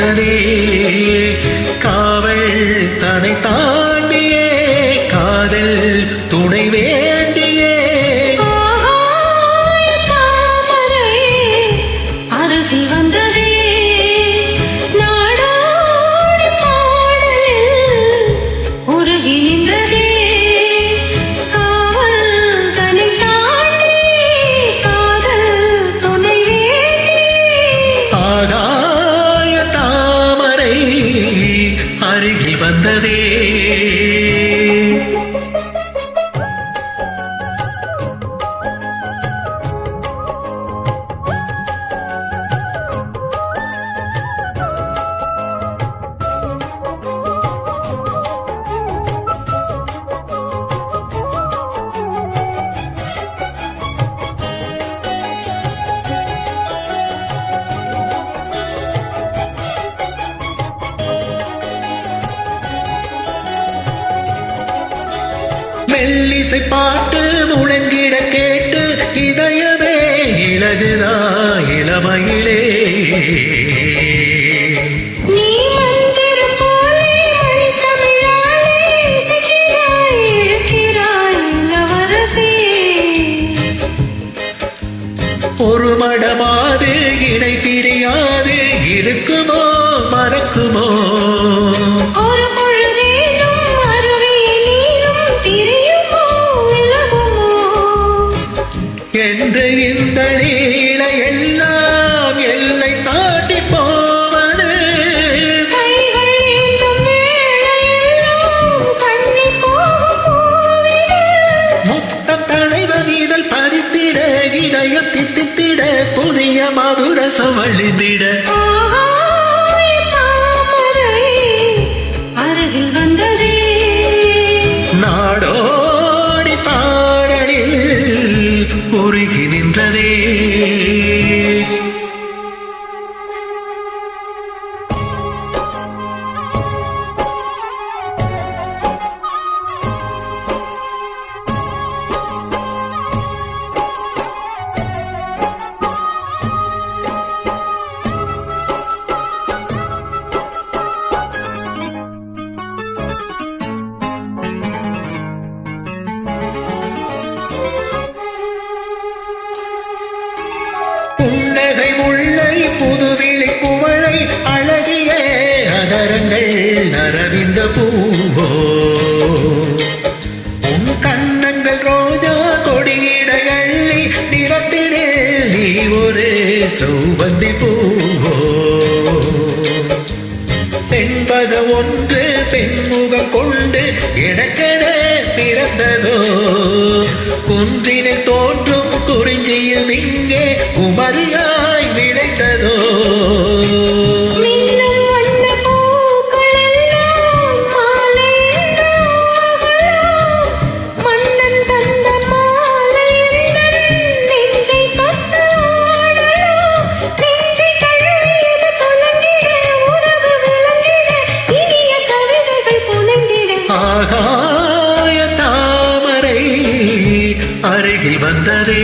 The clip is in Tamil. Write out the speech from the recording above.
உருகி காவல் தனை தாண்டியே காதல் அருகில் மெல்லிசை பாட்டு முழங்கிட கேட்டு இதயமே இழகுதா இளமையிலே. ஒரு மடமாது இணை பிரியாது இருக்குமோ தித்தித்திட புதிய ஆகாய தாமரை அருகில் வந்ததே. நாடோடி பாடலில் உருகி நின்றதே. ஒரு சௌபந்தி பூவோ. செண்பக ஒன்று பெண்முகம் கொண்டு எனக்கென பிறந்ததோ. குன்றினில் தோன்றும் குறிஞ்சியும் இங்கே குமரியாய் விளைத்ததோ அருகில் வந்ததே.